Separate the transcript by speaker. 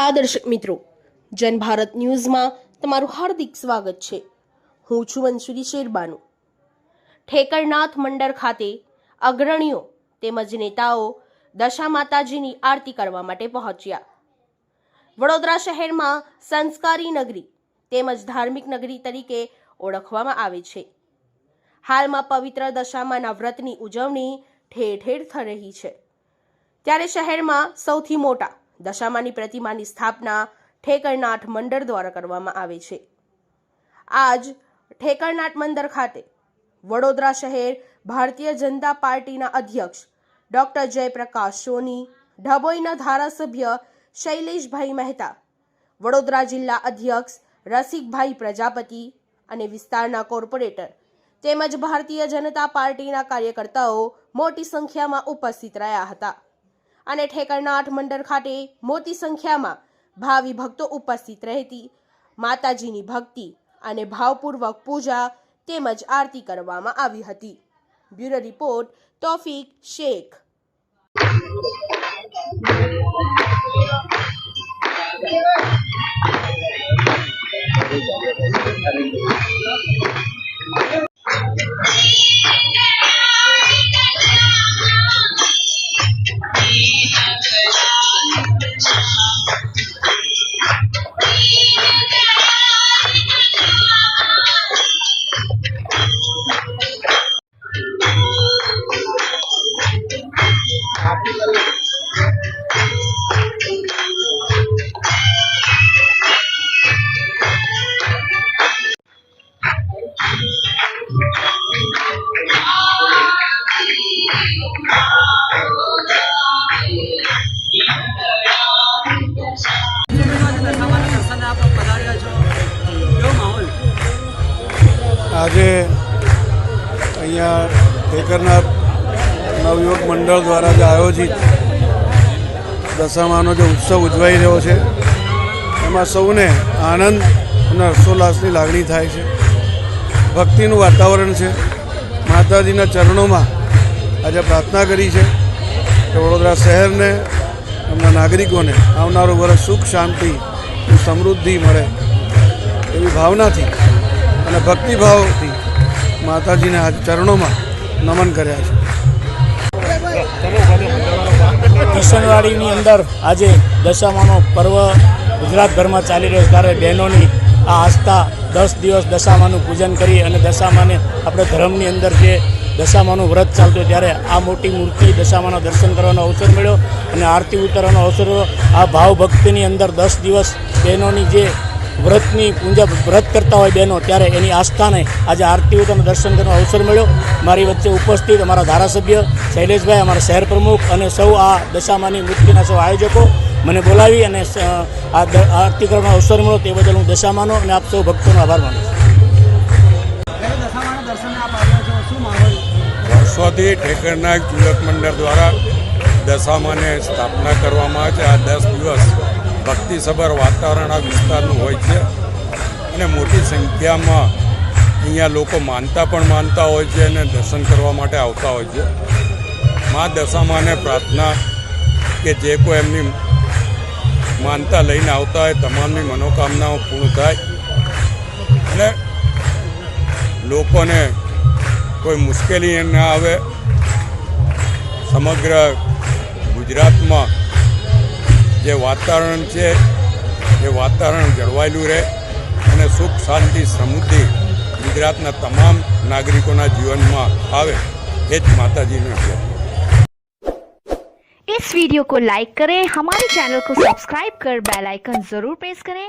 Speaker 1: નમસ્કાર દર્શક મિત્રો જન ભારત ન્યૂઝમાં તમારું હાર્દિક સ્વાગત છે હું છું મંસુરી શેરબાનુ ઠેકરનાથ મંડળ ખાતે અગ્રણીઓ તેમજ નેતાઓ દશા માતાજીની આરતી કરવા માટે પહોંચ્યા વડોદરા શહેરમાં સંસ્કારી નગરી તેમજ ધાર્મિક નગરી તરીકે ઓળખવામાં આવે છે હાલમાં પવિત્ર દશામાં વ્રતની ઉજવણી ઠેર ઠેર થઈ રહી છે ત્યારે શહેરમાં સૌથી મોટા દશામાની પ્રતિમાની સ્થાપના ઠેકરનાથ મંડળ દ્વારા કરવામાં આવે છે. આજ ઠેકરનાથ મંદિર ખાતે વડોદરા શહેર ભારતીય જનતા પાર્ટીના અધ્યક્ષ ડોક્ટર જયપ્રકાશ સોની, ઢબોઈના ધારાસભ્ય શૈલેષભાઈ મહેતા, વડોદરા જિલ્લા અધ્યક્ષ રસિકભાઈ પ્રજાપતિ અને વિસ્તારના કોર્પોરેટર તેમજ ભારતીય જનતા પાર્ટીના કાર્યકર્તાઓ મોટી સંખ્યામાં ઉપસ્થિત રહ્યા હતા. અને ઠેકરનાથ મંડળ ખાતે મોટી સંખ્યામાં ભાવિ ભક્તો ઉપસ્થિત રહેતી. માતાજીની ભક્તિ અને ભાવપૂર્વક પૂજા તેમજ આરતી કરવામાં આવી હતી.
Speaker 2: Bureau report, Taufiq Shaikh.
Speaker 3: આજે અહીંયા ઠેકરનાથ નવયુવક મંડળ દ્વારા જે આયોજિત દશામાનો જે ઉત્સવ ઉજવાઈ રહ્યો છે, એમાં સૌને આનંદ અને હર્ષોલ્લાસની લાગણી થાય છે. ભક્તિનું વાતાવરણ છે. માતાજીના ચરણોમાં આજે પ્રાર્થના કરી છે કે વડોદરા શહેરને, એમના નાગરિકોને આવનારું વર્ષ સુખ, શાંતિ સમૃદ્ધિ મળે એવી ભાવનાથી અને ભક્તિભાવથી માતાજીને ચરણોમાં નમન કર્યા છે.
Speaker 4: કિશનવાડીની અંદર આજે દશામાનો પર્વ ગુજરાતભરમાં ચાલી રહ્યો છે. ત્યારે બહેનોની આ આસ્થા દસ દિવસ દશામાનું પૂજન કરી અને દશામાને આપણે ધર્મની અંદર જે દશામાનું વ્રત ચાલતું ત્યારે આ મોટી મૂર્તિ દશામાના દર્શન કરવાનો અવસર મળ્યો અને આરતી ઉતારવાનો અવસર આ ભાવ ભક્તિની અંદર દસ દિવસ બહેનોની જે વ્રતની પૂજા વ્રત કરતા હોય બહેનો, ત્યારે એની આસ્થાને આજે આરતી તમે દર્શન કરવાનો અવસર મળ્યો. મારી વચ્ચે ઉપસ્થિત અમારા ધારાસભ્ય શૈલેષભાઈ, અમારા શહેર પ્રમુખ અને સૌ આ દશામાની મૃત્યુના સૌ આયોજકો મને બોલાવી અને આ આરતી કરવાનો અવસર મળ્યો તે બદલ હું દશામાનો અને આપ સૌ ભક્તોનો આભાર માનું
Speaker 5: વર્ષોથી ઠેકરના યુવક મંડળ દ્વારા દશામાને સ્થાપના કરવામાં આવે છે. આ દસ દિવસ ભક્તિસભર વાતાવરણ આ વિસ્તારનું હોય છે. અને મોટી સંખ્યામાં અહીંયા લોકો માનતા પણ માનતા હોય છે અને દર્શન કરવા માટે આવતા હોય છે. મા દશામાને પ્રાર્થના કે જે કોઈ એમની માનતા લઈને આવતા હોય, તમામની મનોકામનાઓ પૂર્ણ થાય. અને લોકોને કોઈ મુશ્કેલી ના આવે. સમગ્ર ગુજરાતમાં જે વાતાવરણ છે એ વાતાવરણ જળવાયેલું રહે અને સુખ શાંતિ સમૃદ્ધિ ગુજરાતના તમામ નાગરિકોના જીવનમાં આવે એ જ માતાજીને છે
Speaker 6: इस वीडियो को लाइक करें हमारे चैनल को सब्सक्राइब कर बेल आइकन जरूर प्रेस करें